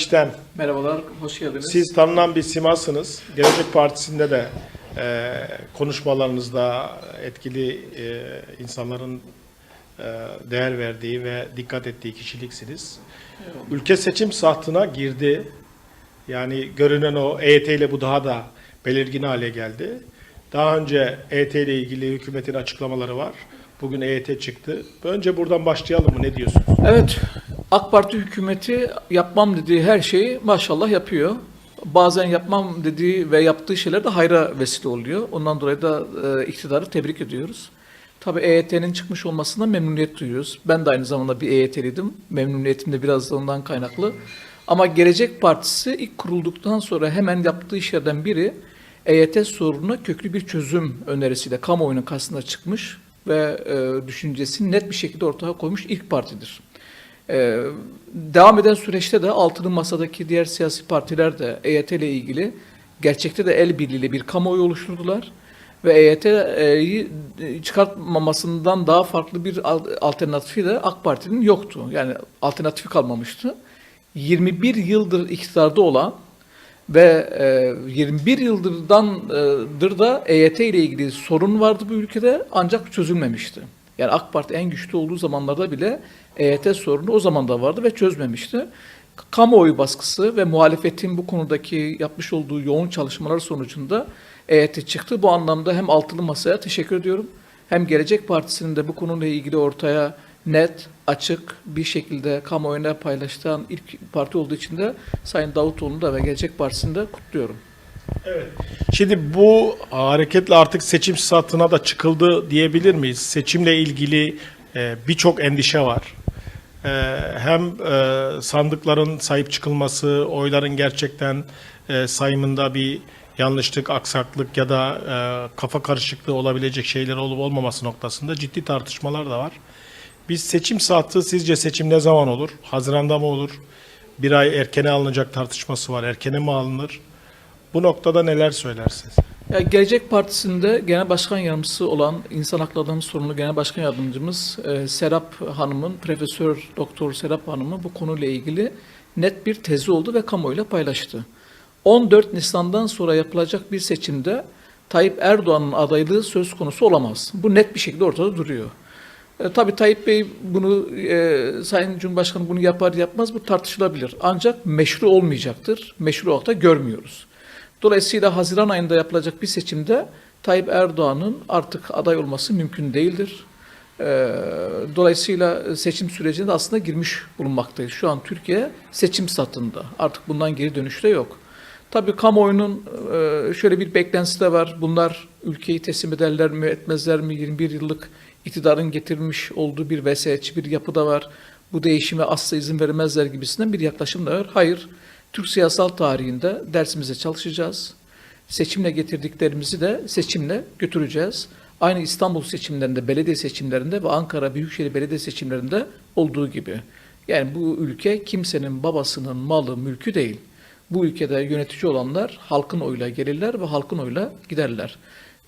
İşten Merhabalar, hoş geldiniz. siz tanınan bir simasınız. Gelecek Partisi'nde de e, konuşmalarınızda etkili e, insanların e, değer verdiği ve dikkat ettiği kişiliksiniz. Ülke seçim sahtına girdi. Yani görünen o EYT ile bu daha da belirgin hale geldi. Daha önce EYT ile ilgili hükümetin açıklamaları var. Bugün EYT çıktı. Önce buradan başlayalım mı? Ne diyorsunuz? Evet, AK Parti hükümeti yapmam dediği her şeyi maşallah yapıyor. Bazen yapmam dediği ve yaptığı şeyler de hayra vesile oluyor. Ondan dolayı da e, iktidarı tebrik ediyoruz. Tabii EYT'nin çıkmış olmasından memnuniyet duyuyoruz. Ben de aynı zamanda bir EYT'liydim. Memnuniyetim de biraz da ondan kaynaklı. Ama Gelecek Partisi ilk kurulduktan sonra hemen yaptığı işlerden biri EYT sorununa köklü bir çözüm önerisiyle kamuoyunun karşısına çıkmış ve e, düşüncesini net bir şekilde ortaya koymuş ilk partidir. Ee, devam eden süreçte de altılı masadaki diğer siyasi partiler de EYT ile ilgili gerçekte de el birliğiyle bir kamuoyu oluşturdular. Ve EYT'yi çıkartmamasından daha farklı bir al- alternatifi de AK Parti'nin yoktu. Yani alternatifi kalmamıştı. 21 yıldır iktidarda olan ve e, 21 yıldırdandır da EYT ile ilgili sorun vardı bu ülkede ancak çözülmemişti. Yani AK Parti en güçlü olduğu zamanlarda bile EYT sorunu o zaman da vardı ve çözmemişti. Kamuoyu baskısı ve muhalefetin bu konudaki yapmış olduğu yoğun çalışmalar sonucunda EYT çıktı. Bu anlamda hem Altılı Masa'ya teşekkür ediyorum. Hem Gelecek Partisi'nin de bu konuyla ilgili ortaya net, açık bir şekilde kamuoyuna paylaştıran ilk parti olduğu için de Sayın Davutoğlu'nu da ve Gelecek Partisi'ni de kutluyorum. Şimdi bu hareketle artık seçim sahtına da çıkıldı diyebilir miyiz? Seçimle ilgili e, birçok endişe var. E, hem e, sandıkların sahip çıkılması, oyların gerçekten e, sayımında bir yanlışlık, aksaklık ya da e, kafa karışıklığı olabilecek şeyler olup olmaması noktasında ciddi tartışmalar da var. Biz seçim saati sizce seçim ne zaman olur? Haziranda mı olur? Bir ay erkene alınacak tartışması var. Erkene mi alınır? Bu noktada neler söylersiniz? Ya Gelecek Partisi'nde Genel Başkan Yardımcısı olan İnsan Hakları sorumlu Genel Başkan Yardımcımız e, Serap Hanım'ın, Profesör Doktor Serap Hanım'ın bu konuyla ilgili net bir tezi oldu ve kamuoyuyla paylaştı. 14 Nisan'dan sonra yapılacak bir seçimde Tayyip Erdoğan'ın adaylığı söz konusu olamaz. Bu net bir şekilde ortada duruyor. E, tabii Tayyip Bey bunu, e, Sayın Cumhurbaşkanı bunu yapar yapmaz bu tartışılabilir. Ancak meşru olmayacaktır. Meşru olarak da görmüyoruz. Dolayısıyla Haziran ayında yapılacak bir seçimde Tayyip Erdoğan'ın artık aday olması mümkün değildir. Ee, Dolayısıyla seçim sürecine de aslında girmiş bulunmaktayız. Şu an Türkiye seçim satında. Artık bundan geri dönüş de yok. Tabii kamuoyunun e, şöyle bir beklentisi de var. Bunlar ülkeyi teslim ederler mi, etmezler mi? 21 yıllık iktidarın getirmiş olduğu bir vesayetçi bir yapı da var. Bu değişime asla izin vermezler gibisinden bir yaklaşım da var. Hayır, Türk siyasal tarihinde dersimize çalışacağız. Seçimle getirdiklerimizi de seçimle götüreceğiz. Aynı İstanbul seçimlerinde, belediye seçimlerinde ve Ankara Büyükşehir Belediye seçimlerinde olduğu gibi. Yani bu ülke kimsenin babasının malı, mülkü değil. Bu ülkede yönetici olanlar halkın oyuyla gelirler ve halkın oyuyla giderler.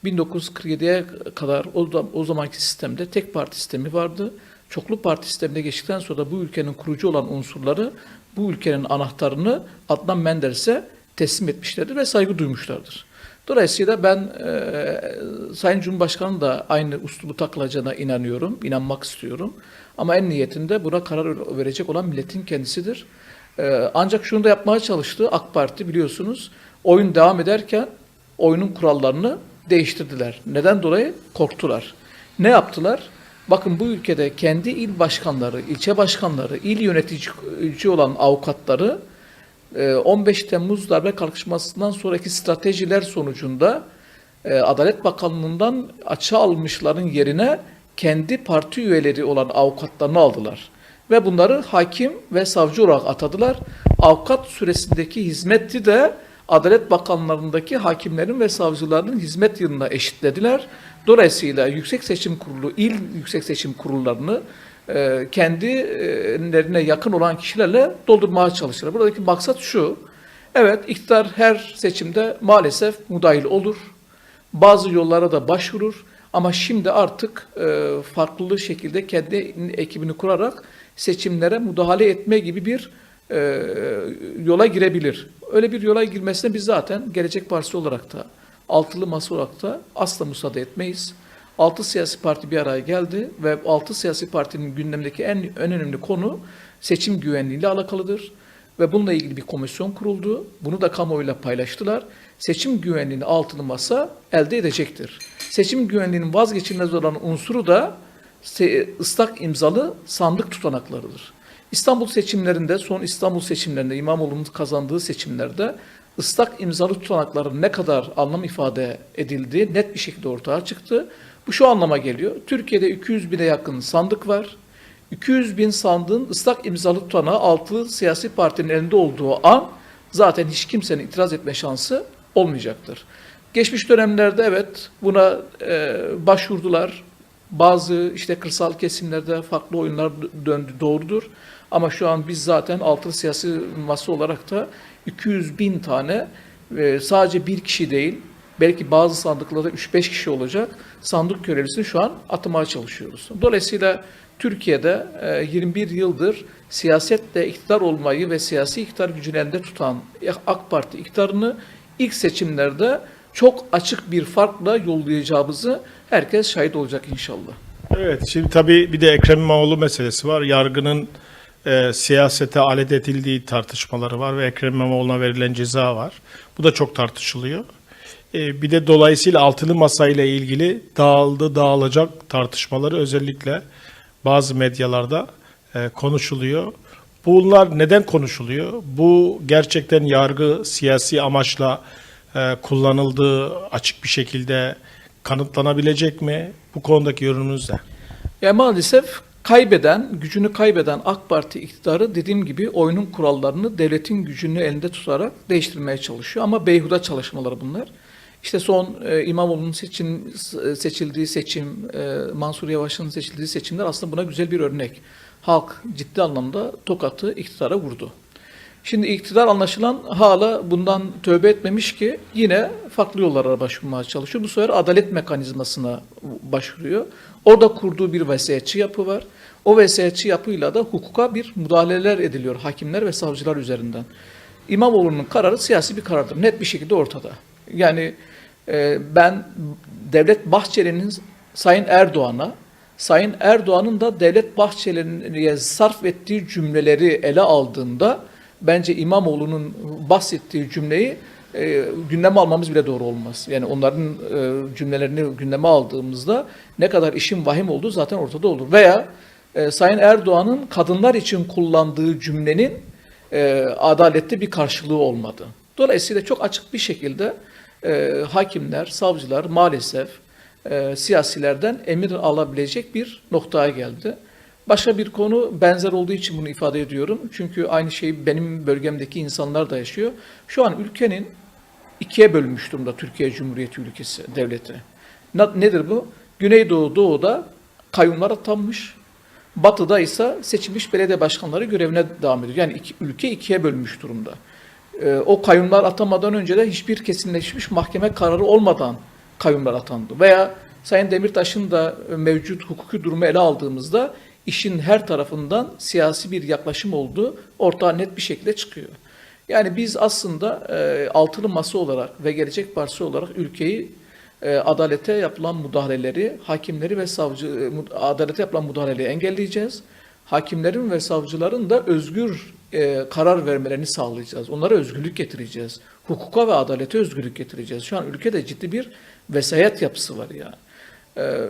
1947'ye kadar o, o zamanki sistemde tek parti sistemi vardı. Çoklu parti sistemine geçtikten sonra da bu ülkenin kurucu olan unsurları bu ülkenin anahtarını Adnan Menderes'e teslim etmişlerdir ve saygı duymuşlardır. Dolayısıyla ben e, Sayın Cumhurbaşkanı da aynı uslubu takılacağına inanıyorum, inanmak istiyorum. Ama en niyetinde buna karar verecek olan milletin kendisidir. E, ancak şunu da yapmaya çalıştı AK Parti biliyorsunuz. Oyun devam ederken oyunun kurallarını değiştirdiler. Neden dolayı? Korktular. Ne yaptılar? Bakın bu ülkede kendi il başkanları, ilçe başkanları, il yönetici olan avukatları e, 15 Temmuz darbe kalkışmasından sonraki stratejiler sonucunda e, Adalet Bakanlığı'ndan açığa almışların yerine kendi parti üyeleri olan avukatlarını aldılar. Ve bunları hakim ve savcı olarak atadılar. Avukat süresindeki hizmeti de Adalet Bakanlarındaki hakimlerin ve savcıların hizmet yılına eşitlediler. Dolayısıyla Yüksek Seçim Kurulu, il Yüksek Seçim Kurullarını e, kendilerine yakın olan kişilerle doldurmaya çalışırlar. Buradaki maksat şu, evet iktidar her seçimde maalesef müdahil olur, bazı yollara da başvurur ama şimdi artık e, farklı şekilde kendi ekibini kurarak seçimlere müdahale etme gibi bir e, yola girebilir. Öyle bir yola girmesine biz zaten Gelecek Partisi olarak da, altılı masa olarak da asla müsaade etmeyiz. Altı siyasi parti bir araya geldi ve altı siyasi partinin gündemindeki en, en önemli konu seçim güvenliğiyle alakalıdır. Ve bununla ilgili bir komisyon kuruldu. Bunu da kamuoyuyla paylaştılar. Seçim güvenliğini altılı masa elde edecektir. Seçim güvenliğinin vazgeçilmez olan unsuru da ıslak imzalı sandık tutanaklarıdır. İstanbul seçimlerinde, son İstanbul seçimlerinde, İmamoğlu'nun kazandığı seçimlerde ıslak imzalı tutanakların ne kadar anlam ifade edildiği net bir şekilde ortaya çıktı. Bu şu anlama geliyor. Türkiye'de 200 bine yakın sandık var. 200 bin sandığın ıslak imzalı tutanağı altılı siyasi partinin elinde olduğu an zaten hiç kimsenin itiraz etme şansı olmayacaktır. Geçmiş dönemlerde evet buna e, başvurdular. Bazı işte kırsal kesimlerde farklı oyunlar döndü doğrudur. Ama şu an biz zaten altılı siyasi masa olarak da 200 bin tane e, sadece bir kişi değil belki bazı sandıklarda 3-5 kişi olacak sandık görevlisini şu an atmaya çalışıyoruz. Dolayısıyla Türkiye'de e, 21 yıldır siyasetle iktidar olmayı ve siyasi iktidar gücünü elinde tutan AK Parti iktidarını ilk seçimlerde çok açık bir farkla yollayacağımızı herkes şahit olacak inşallah. Evet, şimdi tabii bir de Ekrem İmamoğlu meselesi var. Yargının e, siyasete alet edildiği tartışmaları var ve Ekrem İmamoğlu'na verilen ceza var. Bu da çok tartışılıyor. E, bir de dolayısıyla altılı masa ile ilgili dağıldı, dağılacak tartışmaları özellikle bazı medyalarda e, konuşuluyor. Bunlar neden konuşuluyor? Bu gerçekten yargı siyasi amaçla e, kullanıldığı açık bir şekilde kanıtlanabilecek mi? Bu konudaki yorumunuz ne? Ya maalesef kaybeden, gücünü kaybeden AK Parti iktidarı dediğim gibi oyunun kurallarını devletin gücünü elinde tutarak değiştirmeye çalışıyor. Ama beyhuda çalışmaları bunlar. İşte son e, İmamoğlu'nun seçin, seçildiği seçim, e, Mansur Yavaş'ın seçildiği seçimler aslında buna güzel bir örnek. Halk ciddi anlamda tokatı iktidara vurdu. Şimdi iktidar anlaşılan hala bundan tövbe etmemiş ki yine farklı yollara başvurmaya çalışıyor. Bu sefer adalet mekanizmasına başvuruyor. Orada kurduğu bir vesayetçi yapı var. O vesayetçi yapıyla da hukuka bir müdahaleler ediliyor hakimler ve savcılar üzerinden. İmamoğlu'nun kararı siyasi bir karardır. Net bir şekilde ortada. Yani e, ben Devlet Bahçeli'nin Sayın Erdoğan'a, Sayın Erdoğan'ın da Devlet Bahçeli'ye sarf ettiği cümleleri ele aldığında bence İmamoğlu'nun bahsettiği cümleyi e, gündeme almamız bile doğru olmaz. Yani onların e, cümlelerini gündeme aldığımızda ne kadar işin vahim olduğu zaten ortada olur. Veya e, Sayın Erdoğan'ın kadınlar için kullandığı cümlenin e, adalette bir karşılığı olmadı. Dolayısıyla çok açık bir şekilde e, hakimler, savcılar maalesef e, siyasilerden emir alabilecek bir noktaya geldi. Başka bir konu benzer olduğu için bunu ifade ediyorum. Çünkü aynı şeyi benim bölgemdeki insanlar da yaşıyor. Şu an ülkenin ikiye bölünmüş durumda Türkiye Cumhuriyeti ülkesi, devleti. Nedir bu? Güneydoğu, Doğu'da kayyumlar atanmış. Batı'da ise seçilmiş belediye başkanları görevine devam ediyor. Yani iki, ülke ikiye bölünmüş durumda. Ee, o kayyumlar atamadan önce de hiçbir kesinleşmiş mahkeme kararı olmadan kayyumlar atandı. Veya Sayın Demirtaş'ın da mevcut hukuki durumu ele aldığımızda işin her tarafından siyasi bir yaklaşım olduğu ortaya net bir şekilde çıkıyor. Yani biz aslında e, altılı masa olarak ve Gelecek Partisi olarak ülkeyi e, adalete yapılan müdahaleleri, hakimleri ve savcı e, adalete yapılan müdahaleleri engelleyeceğiz. Hakimlerin ve savcıların da özgür e, karar vermelerini sağlayacağız. Onlara özgürlük getireceğiz. Hukuka ve adalete özgürlük getireceğiz. Şu an ülkede ciddi bir vesayet yapısı var ya. E,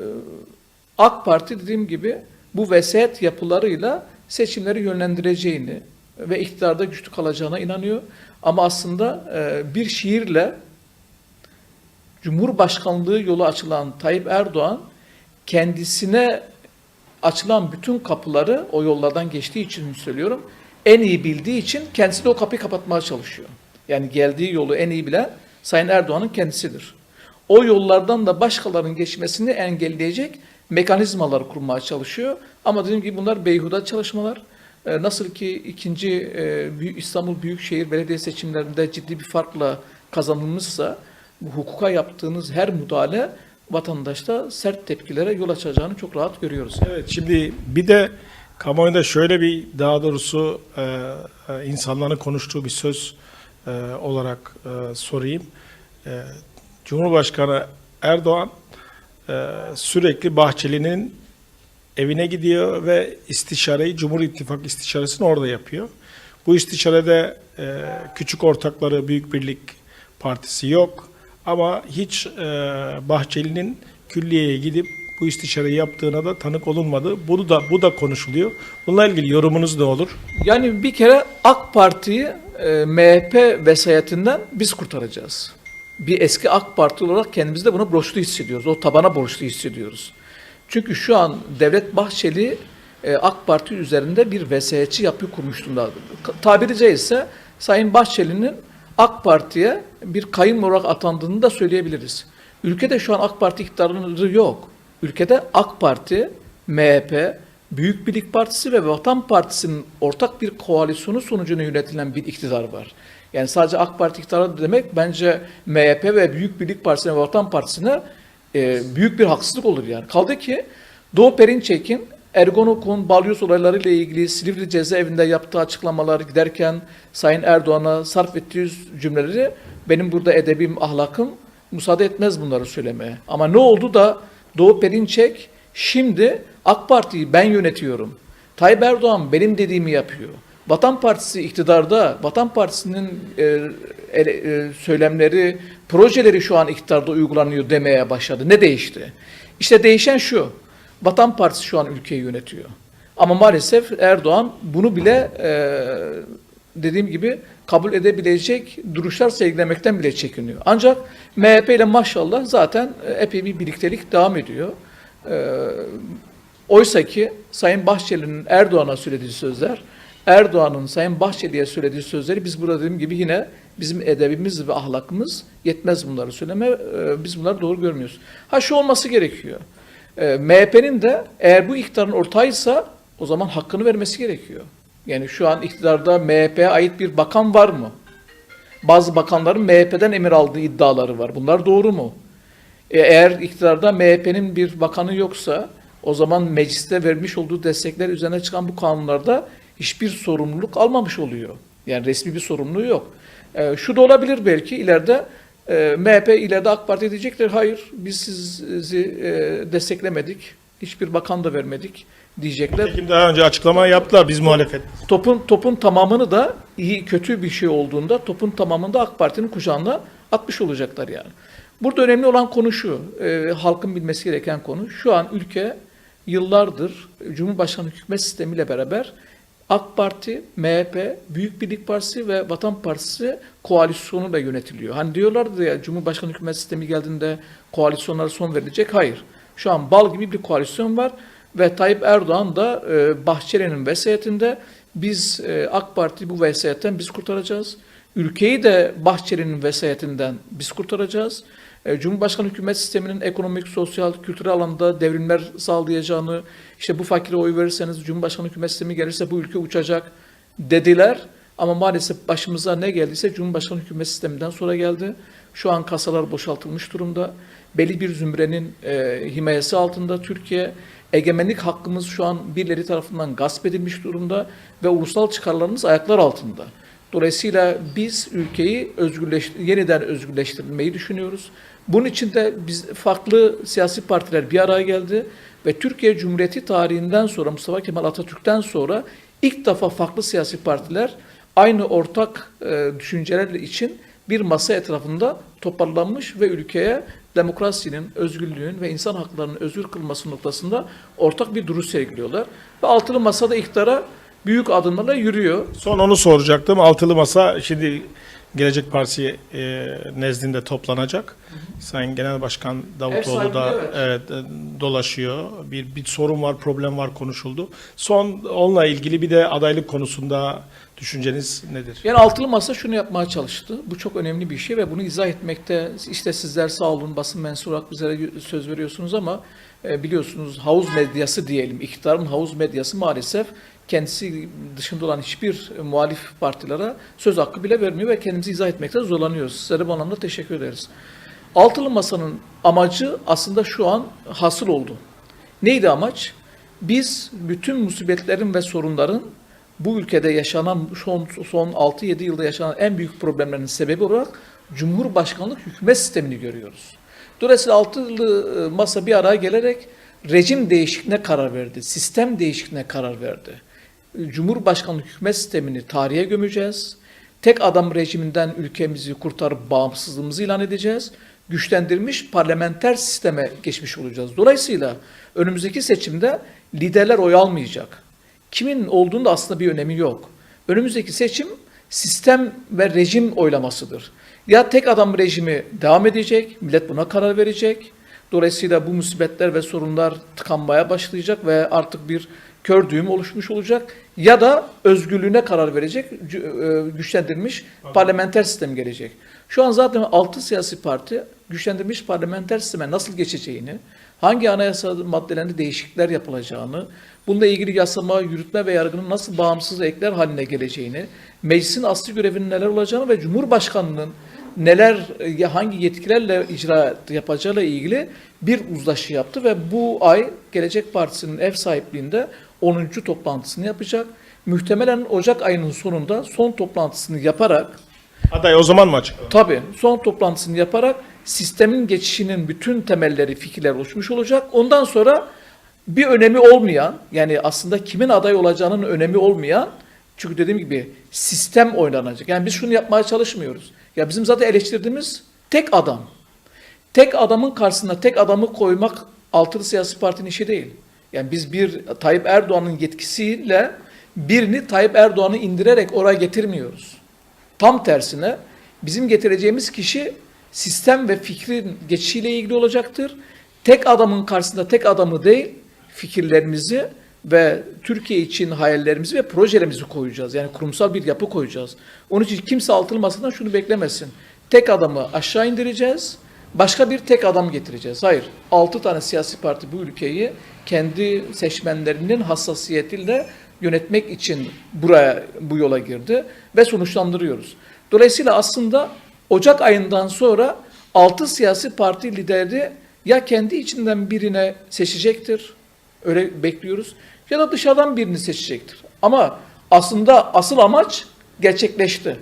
AK Parti dediğim gibi bu vesayet yapılarıyla seçimleri yönlendireceğini ve iktidarda güçlü kalacağına inanıyor. Ama aslında e, bir şiirle Cumhurbaşkanlığı yolu açılan Tayyip Erdoğan kendisine açılan bütün kapıları o yollardan geçtiği için söylüyorum. En iyi bildiği için kendisi de o kapıyı kapatmaya çalışıyor. Yani geldiği yolu en iyi bilen Sayın Erdoğan'ın kendisidir. O yollardan da başkalarının geçmesini engelleyecek mekanizmalar kurmaya çalışıyor. Ama dediğim gibi bunlar beyhuda çalışmalar. Ee, Nasıl ki ikinci e, İstanbul Büyükşehir Belediye seçimlerinde ciddi bir farkla kazanılmışsa bu hukuka yaptığınız her müdahale vatandaşta sert tepkilere yol açacağını çok rahat görüyoruz. Evet şimdi bir de Kamuoyunda şöyle bir daha doğrusu e, e, insanların konuştuğu bir söz e, olarak e, sorayım. E, Cumhurbaşkanı Erdoğan e, sürekli Bahçeli'nin evine gidiyor ve istişareyi Cumhur İttifakı istişaresini orada yapıyor. Bu istişarede e, küçük ortakları Büyük Birlik Partisi yok ama hiç e, Bahçeli'nin külliyeye gidip bu istişareyi yaptığına da tanık olunmadı. Bunu da bu da konuşuluyor. Bununla ilgili yorumunuz ne olur? Yani bir kere AK Parti'yi e, MHP vesayetinden biz kurtaracağız. Bir eski AK Parti olarak kendimizi de buna borçlu hissediyoruz. O tabana borçlu hissediyoruz. Çünkü şu an Devlet Bahçeli e, AK Parti üzerinde bir vesayetçi yapı kurmuş durumda. Tabiri caizse Sayın Bahçeli'nin AK Parti'ye bir kayın olarak atandığını da söyleyebiliriz. Ülkede şu an AK Parti iktidarı yok. Ülkede AK Parti, MHP, Büyük Birlik Partisi ve Vatan Partisi'nin ortak bir koalisyonu sonucunda yönetilen bir iktidar var. Yani sadece AK Parti iktidarı demek bence MHP ve Büyük Birlik Partisi'ne ve Vatan Partisi'ne e, büyük bir haksızlık olur yani. Kaldı ki Doğu Perinçek'in Ergonokon balyoz olaylarıyla ilgili Silivri cezaevinde yaptığı açıklamalar giderken Sayın Erdoğan'a sarf ettiği cümleleri benim burada edebim, ahlakım müsaade etmez bunları söylemeye. Ama ne oldu da Doğu Perinçek şimdi AK Parti'yi ben yönetiyorum. Tayyip Erdoğan benim dediğimi yapıyor. Vatan Partisi iktidarda, Vatan Partisi'nin e, e, söylemleri, projeleri şu an iktidarda uygulanıyor demeye başladı. Ne değişti? İşte değişen şu. Vatan Partisi şu an ülkeyi yönetiyor. Ama maalesef Erdoğan bunu bile e, dediğim gibi kabul edebilecek duruşlar sergilemekten bile çekiniyor. Ancak MHP ile maşallah zaten e, epey bir birliktelik devam ediyor. E, oysa ki Sayın Bahçeli'nin Erdoğan'a söylediği sözler, Erdoğan'ın Sayın Bahçeli'ye söylediği sözleri biz burada dediğim gibi yine bizim edebimiz ve ahlakımız yetmez bunları söyleme. E, biz bunları doğru görmüyoruz. Ha şu olması gerekiyor. E, MHP'nin de eğer bu iktidarın ortağıysa o zaman hakkını vermesi gerekiyor. Yani şu an iktidarda MHP'ye ait bir bakan var mı? Bazı bakanların MHP'den emir aldığı iddiaları var. Bunlar doğru mu? E, eğer iktidarda MHP'nin bir bakanı yoksa o zaman mecliste vermiş olduğu destekler üzerine çıkan bu kanunlarda hiçbir sorumluluk almamış oluyor. Yani resmi bir sorumluluğu yok. E, şu da olabilir belki ileride e, MHP ileride AK Parti diyecekler hayır biz sizi e, desteklemedik. Hiçbir bakan da vermedik diyecekler. Peki daha önce açıklama yaptılar biz muhalefet. Topun topun tamamını da iyi kötü bir şey olduğunda topun tamamını da AK Parti'nin kucağına atmış olacaklar yani. Burada önemli olan konu şu, e, halkın bilmesi gereken konu. Şu an ülke yıllardır Cumhurbaşkanı hükümet sistemiyle beraber AK Parti, MHP, Büyük Birlik Partisi ve Vatan Partisi koalisyonuyla yönetiliyor. Hani diyorlardı ya Cumhurbaşkanı hükümet sistemi geldiğinde koalisyonlara son verilecek. Hayır. Şu an bal gibi bir koalisyon var ve Tayyip Erdoğan da e, Bahçeli'nin vesayetinde biz e, AK Parti bu vesayetten biz kurtaracağız. Ülkeyi de Bahçeli'nin vesayetinden biz kurtaracağız. E, Cumhurbaşkanı hükümet sisteminin ekonomik, sosyal, kültürel alanda devrimler sağlayacağını, işte bu fakire oy verirseniz Cumhurbaşkanı hükümet sistemi gelirse bu ülke uçacak dediler. Ama maalesef başımıza ne geldiyse Cumhurbaşkanı hükümet sisteminden sonra geldi. Şu an kasalar boşaltılmış durumda. Belli bir zümrenin e, himayesi altında Türkiye. Egemenlik hakkımız şu an birileri tarafından gasp edilmiş durumda ve ulusal çıkarlarımız ayaklar altında. Dolayısıyla biz ülkeyi özgürleş, yeniden özgürleştirmeyi düşünüyoruz. Bunun için de biz farklı siyasi partiler bir araya geldi ve Türkiye Cumhuriyeti tarihinden sonra Mustafa Kemal Atatürk'ten sonra ilk defa farklı siyasi partiler aynı ortak e, düşüncelerle için bir masa etrafında toparlanmış ve ülkeye demokrasinin, özgürlüğün ve insan haklarının özgür kılması noktasında ortak bir duruş sergiliyorlar. Ve altılı masada iktidara büyük adımlarla yürüyor. Son onu soracaktım. Altılı Masa şimdi Gelecek Partisi e, nezdinde toplanacak. Sayın Genel Başkan Davutoğlu da evet. evet. e, dolaşıyor. Bir bir sorun var, problem var konuşuldu. Son onunla ilgili bir de adaylık konusunda düşünceniz nedir? Yani altılı masa şunu yapmaya çalıştı. Bu çok önemli bir şey ve bunu izah etmekte işte sizler sağ olun basın mensubu olarak bizlere söz veriyorsunuz ama e, biliyorsunuz havuz medyası diyelim. iktidarın havuz medyası maalesef kendisi dışında olan hiçbir muhalif partilere söz hakkı bile vermiyor ve kendimizi izah etmekte zorlanıyoruz. Sizlere bu anlamda teşekkür ederiz. Altılı Masa'nın amacı aslında şu an hasıl oldu. Neydi amaç? Biz bütün musibetlerin ve sorunların bu ülkede yaşanan son, son 6-7 yılda yaşanan en büyük problemlerin sebebi olarak Cumhurbaşkanlık hükümet sistemini görüyoruz. Dolayısıyla altılı e, masa bir araya gelerek rejim değişikliğine karar verdi. Sistem değişikliğine karar verdi. Cumhurbaşkanlık hükümet sistemini tarihe gömeceğiz. Tek adam rejiminden ülkemizi kurtarıp bağımsızlığımızı ilan edeceğiz. Güçlendirilmiş parlamenter sisteme geçmiş olacağız. Dolayısıyla önümüzdeki seçimde liderler oy almayacak. Kimin olduğunda aslında bir önemi yok. Önümüzdeki seçim sistem ve rejim oylamasıdır. Ya tek adam rejimi devam edecek, millet buna karar verecek. Dolayısıyla bu musibetler ve sorunlar tıkanmaya başlayacak ve artık bir kör düğüm oluşmuş olacak. Ya da özgürlüğüne karar verecek, e, güçlendirilmiş parlamenter sistem gelecek. Şu an zaten 6 siyasi parti güçlendirilmiş parlamenter sisteme nasıl geçeceğini, hangi anayasa maddelerinde değişiklikler yapılacağını, bununla ilgili yasama, yürütme ve yargının nasıl bağımsız ekler haline geleceğini, meclisin asli görevinin neler olacağını ve Cumhurbaşkanı'nın neler, ya hangi yetkilerle icra yapacağıyla ilgili bir uzlaşı yaptı ve bu ay Gelecek Partisi'nin ev sahipliğinde 10. toplantısını yapacak. Muhtemelen Ocak ayının sonunda son toplantısını yaparak Aday o zaman mı açıklanır? Tabii son toplantısını yaparak sistemin geçişinin bütün temelleri, fikirler oluşmuş olacak. Ondan sonra bir önemi olmayan, yani aslında kimin aday olacağının önemi olmayan, çünkü dediğim gibi sistem oynanacak. Yani biz şunu yapmaya çalışmıyoruz. Ya bizim zaten eleştirdiğimiz tek adam. Tek adamın karşısına tek adamı koymak altılı siyasi partinin işi değil. Yani biz bir Tayyip Erdoğan'ın yetkisiyle birini Tayyip Erdoğan'ı indirerek oraya getirmiyoruz. Tam tersine bizim getireceğimiz kişi sistem ve fikrin geçişiyle ilgili olacaktır. Tek adamın karşısında tek adamı değil, fikirlerimizi ve Türkiye için hayallerimizi ve projelerimizi koyacağız. Yani kurumsal bir yapı koyacağız. Onun için kimse altılı masadan şunu beklemesin. Tek adamı aşağı indireceğiz, başka bir tek adam getireceğiz. Hayır, altı tane siyasi parti bu ülkeyi kendi seçmenlerinin hassasiyetiyle yönetmek için buraya bu yola girdi ve sonuçlandırıyoruz. Dolayısıyla aslında Ocak ayından sonra altı siyasi parti lideri ya kendi içinden birine seçecektir, öyle bekliyoruz, ya da dışarıdan birini seçecektir. Ama aslında asıl amaç gerçekleşti.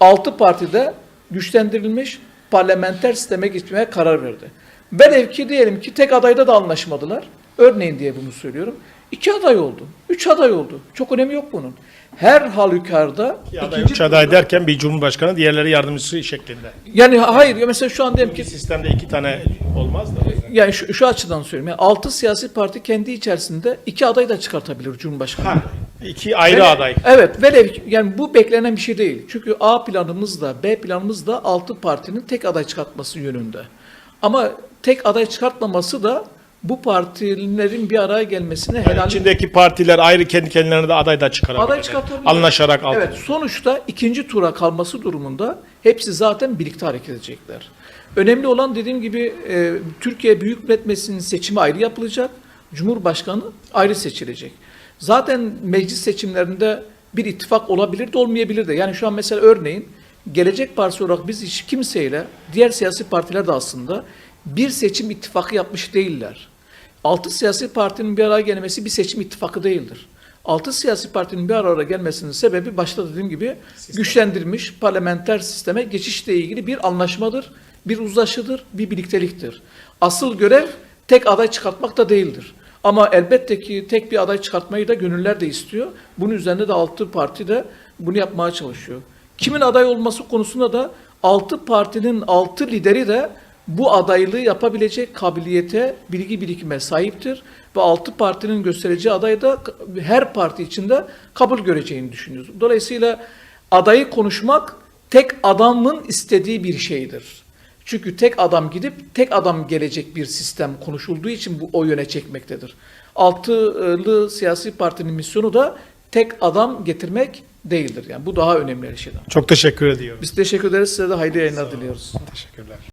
Altı partide güçlendirilmiş parlamenter sisteme geçmeye karar verdi. Velev ki diyelim ki tek adayda da anlaşmadılar. Örneğin diye bunu söylüyorum. İki aday oldu. Üç aday oldu. Çok önemi yok bunun. Her halükarda İki aday, ikinci üç aday derken bir cumhurbaşkanı, diğerleri yardımcısı şeklinde. yani hayır ya mesela şu an diyelim ki sistemde iki tane olmaz da. yani şu, şu açıdan söyleyeyim. Yani altı siyasi parti kendi içerisinde iki aday da çıkartabilir Cumhurbaşkanı. Ha, iki ayrı Vele- aday. Evet velev ki- yani bu beklenen bir şey değil. Çünkü A planımız da B planımız da altı partinin tek aday çıkartması yönünde. Ama tek aday çıkartmaması da bu partilerin bir araya gelmesine Yani helal içindeki partiler ayrı kendi kendilerine de aday da çıkarabilir. Aday çıkartabilir. Anlaşarak altı. Evet, sonuçta ikinci tura kalması durumunda hepsi zaten birlikte hareket edecekler. Önemli olan dediğim gibi e, Türkiye Büyük Millet Meclisi'nin seçimi ayrı yapılacak. Cumhurbaşkanı ayrı seçilecek. Zaten meclis seçimlerinde bir ittifak olabilir de olmayabilir de. Yani şu an mesela örneğin Gelecek Partisi olarak biz hiç kimseyle, diğer siyasi partiler de aslında bir seçim ittifakı yapmış değiller. Altı siyasi partinin bir araya gelmesi bir seçim ittifakı değildir. Altı siyasi partinin bir araya gelmesinin sebebi başta dediğim gibi güçlendirilmiş parlamenter sisteme geçişle ilgili bir anlaşmadır, bir uzlaşıdır, bir birlikteliktir. Asıl görev tek aday çıkartmak da değildir. Ama elbette ki tek bir aday çıkartmayı da gönüller de istiyor. Bunun üzerinde de altı parti de bunu yapmaya çalışıyor. Kimin aday olması konusunda da altı partinin altı lideri de bu adaylığı yapabilecek kabiliyete, bilgi birikime sahiptir ve altı partinin göstereceği aday da her parti içinde kabul göreceğini düşünüyoruz. Dolayısıyla adayı konuşmak tek adamın istediği bir şeydir. Çünkü tek adam gidip tek adam gelecek bir sistem konuşulduğu için bu o yöne çekmektedir. Altılı siyasi partinin misyonu da tek adam getirmek değildir. Yani bu daha önemli bir şeyden. Çok teşekkür ediyorum. Biz teşekkür ederiz. Size de hayırlı yayınlar diliyoruz. Teşekkürler.